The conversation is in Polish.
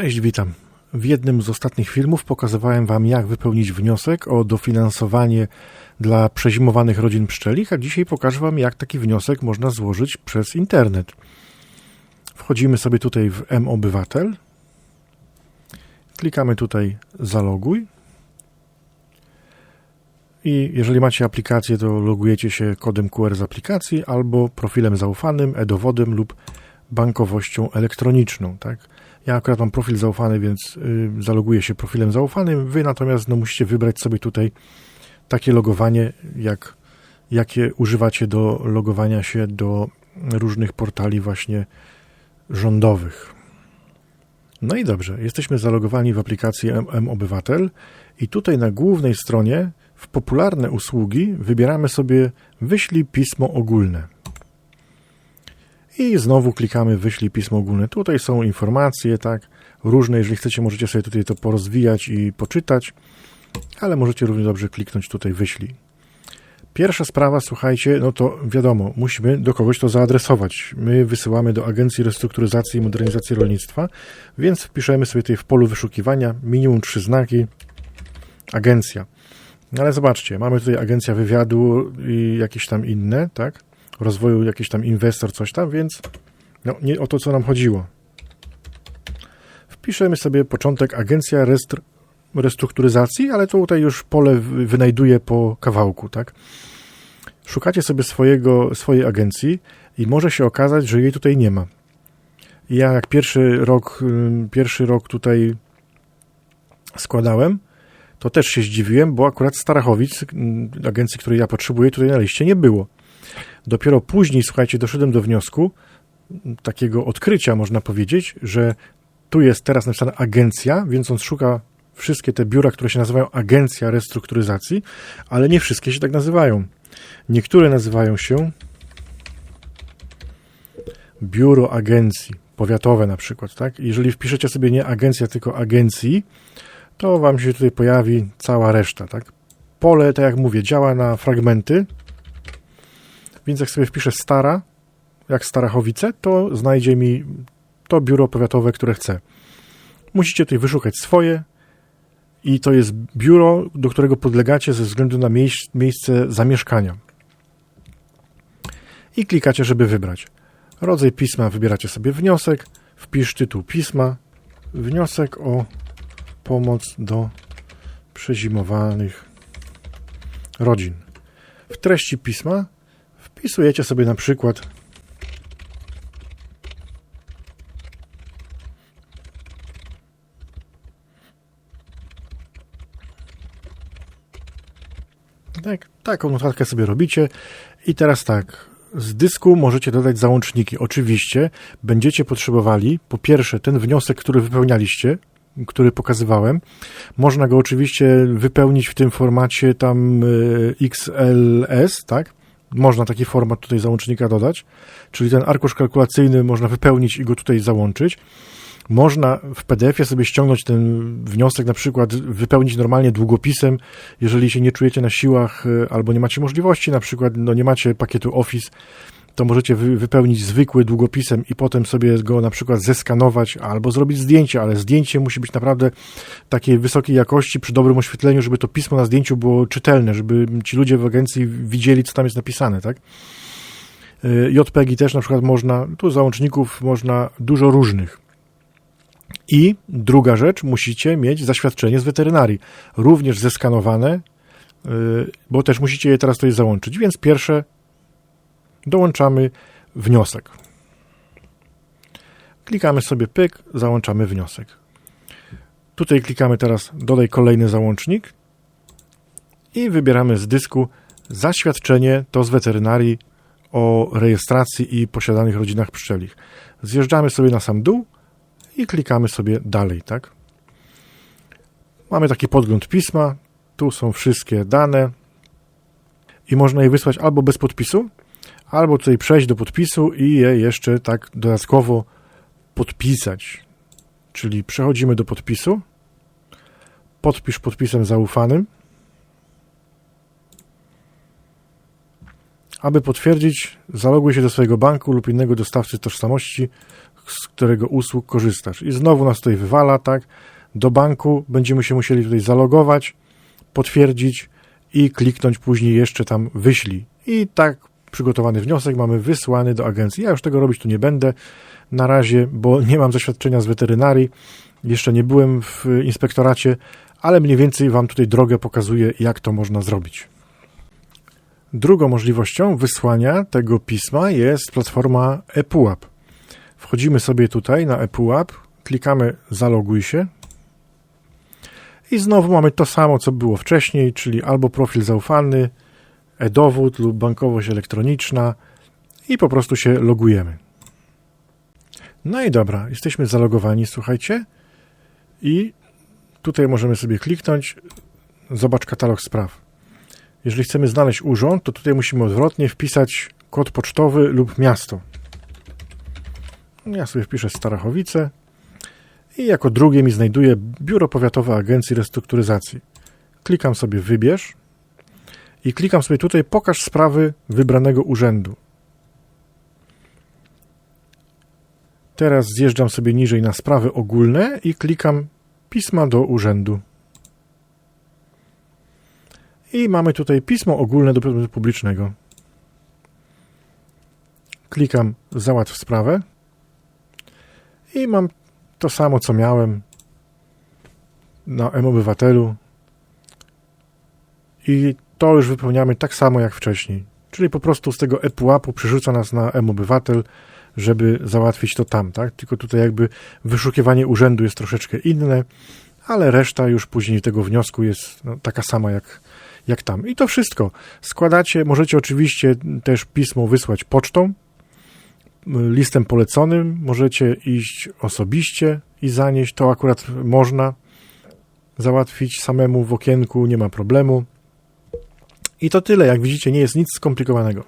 Cześć, witam. W jednym z ostatnich filmów pokazywałem Wam, jak wypełnić wniosek o dofinansowanie dla przezimowanych rodzin pszczelich, a dzisiaj pokażę Wam, jak taki wniosek można złożyć przez internet. Wchodzimy sobie tutaj w M-Obywatel, klikamy tutaj Zaloguj i jeżeli macie aplikację, to logujecie się kodem QR z aplikacji albo profilem zaufanym, e-dowodem lub bankowością elektroniczną, tak? Ja akurat mam profil zaufany, więc y, zaloguję się profilem zaufanym. Wy natomiast no, musicie wybrać sobie tutaj takie logowanie, jak, jakie używacie do logowania się do różnych portali właśnie rządowych. No i dobrze, jesteśmy zalogowani w aplikacji M-Obywatel i tutaj na głównej stronie w popularne usługi wybieramy sobie wyślij pismo ogólne. I znowu klikamy wyślij pismo ogólne. Tutaj są informacje, tak, różne. Jeżeli chcecie, możecie sobie tutaj to porozwijać i poczytać, ale możecie równie dobrze kliknąć tutaj wyślij. Pierwsza sprawa, słuchajcie, no to wiadomo, musimy do kogoś to zaadresować. My wysyłamy do Agencji Restrukturyzacji i Modernizacji Rolnictwa, więc wpiszemy sobie tutaj w polu wyszukiwania minimum trzy znaki agencja. No ale zobaczcie, mamy tutaj agencja wywiadu i jakieś tam inne, tak? Rozwoju jakiś tam inwestor, coś tam, więc no, nie o to, co nam chodziło. Wpiszemy sobie początek agencja restr restrukturyzacji, ale to tutaj już pole wynajduje po kawałku, tak? Szukacie sobie swojego, swojej agencji i może się okazać, że jej tutaj nie ma. Ja jak pierwszy rok, pierwszy rok tutaj składałem, to też się zdziwiłem, bo akurat Starachowic, agencji, której ja potrzebuję, tutaj na liście nie było. Dopiero później, słuchajcie, doszedłem do wniosku, takiego odkrycia można powiedzieć, że tu jest teraz napisana agencja, więc on szuka wszystkie te biura, które się nazywają Agencja Restrukturyzacji, ale nie wszystkie się tak nazywają. Niektóre nazywają się Biuro Agencji, powiatowe na przykład, tak? Jeżeli wpiszecie sobie nie agencja, tylko agencji, to wam się tutaj pojawi cała reszta, tak? Pole, tak jak mówię, działa na fragmenty, więc jak sobie wpiszę Stara, jak Starachowice, to znajdzie mi to biuro powiatowe, które chcę. Musicie tutaj wyszukać swoje i to jest biuro, do którego podlegacie ze względu na miejsce zamieszkania. I klikacie, żeby wybrać. Rodzaj pisma wybieracie sobie wniosek, wpisz tytuł pisma, wniosek o pomoc do przezimowanych rodzin. W treści pisma Wpisujecie sobie na przykład Tak, taką notatkę sobie robicie i teraz tak, z dysku możecie dodać załączniki. Oczywiście będziecie potrzebowali po pierwsze ten wniosek, który wypełnialiście, który pokazywałem. Można go oczywiście wypełnić w tym formacie tam y, XLS, tak? Można taki format tutaj załącznika dodać, czyli ten arkusz kalkulacyjny można wypełnić i go tutaj załączyć. Można w PDF-ie sobie ściągnąć ten wniosek, na przykład wypełnić normalnie długopisem, jeżeli się nie czujecie na siłach e, albo nie macie możliwości, na przykład no nie macie pakietu Office, to możecie wy, wypełnić zwykły długopisem i potem sobie go na przykład zeskanować albo zrobić zdjęcie, ale zdjęcie musi być naprawdę takiej wysokiej jakości przy dobrym oświetleniu, żeby to pismo na zdjęciu było czytelne, żeby ci ludzie w agencji widzieli, co tam jest napisane, tak? Y, JPEGi też na przykład można, tu załączników można dużo różnych. I druga rzecz, musicie mieć zaświadczenie z weterynarii, również zeskanowane, y, bo też musicie je teraz tutaj załączyć. Więc pierwsze dołączamy wniosek. Klikamy sobie pyk, załączamy wniosek. Tutaj klikamy teraz dodaj kolejny załącznik i wybieramy z dysku zaświadczenie to z weterynarii o rejestracji i posiadanych rodzinach pszczelich. Zjeżdżamy sobie na sam dół i klikamy sobie dalej, tak? Mamy taki podgląd pisma, tu są wszystkie dane i można je wysłać albo bez podpisu, albo tutaj przejść do podpisu i je jeszcze tak dodatkowo podpisać. Czyli przechodzimy do podpisu, podpisz podpisem zaufanym. Aby potwierdzić, zaloguj się do swojego banku lub innego dostawcy tożsamości, z którego usług korzystasz. I znowu nas tutaj wywala, tak? Do banku będziemy się musieli tutaj zalogować, potwierdzić i kliknąć później jeszcze tam wyślij. I tak przygotowany wniosek mamy wysłany do agencji. Ja już tego robić tu nie będę na razie, bo nie mam zaświadczenia z weterynarii. Jeszcze nie byłem w inspektoracie, ale mniej więcej Wam tutaj drogę pokazuję, jak to można zrobić. Drugą możliwością wysłania tego pisma jest platforma ePUAP. Wchodzimy sobie tutaj na ePUAP, klikamy zaloguj się i znowu mamy to samo, co było wcześniej, czyli albo profil zaufany, e-dowód lub bankowość elektroniczna i po prostu się logujemy. No i dobra, jesteśmy zalogowani, słuchajcie. I tutaj możemy sobie kliknąć, zobacz katalog spraw. Jeżeli chcemy znaleźć urząd, to tutaj musimy odwrotnie wpisać kod pocztowy lub miasto. Ja sobie wpiszę Starachowice i jako drugie mi znajduje Biuro Powiatowe Agencji Restrukturyzacji. Klikam sobie wybierz i klikam sobie tutaj pokaż sprawy wybranego urzędu. Teraz zjeżdżam sobie niżej na sprawy ogólne i klikam pisma do urzędu. I mamy tutaj pismo ogólne do podmiotu publicznego. Klikam załatw sprawę i mam to samo, co miałem na M-Obywatelu i to już wypełniamy tak samo jak wcześniej. Czyli po prostu z tego ePUAP-u przerzuca nas na M-Obywatel, żeby załatwić to tam, tak? Tylko tutaj jakby wyszukiwanie urzędu jest troszeczkę inne, ale reszta już później tego wniosku jest no, taka sama jak, jak tam. I to wszystko. Składacie, możecie oczywiście też pismo wysłać pocztą, listem poleconym, możecie iść osobiście i zanieść, to akurat można załatwić samemu w okienku, nie ma problemu. I to tyle, jak widzicie, nie jest nic skomplikowanego.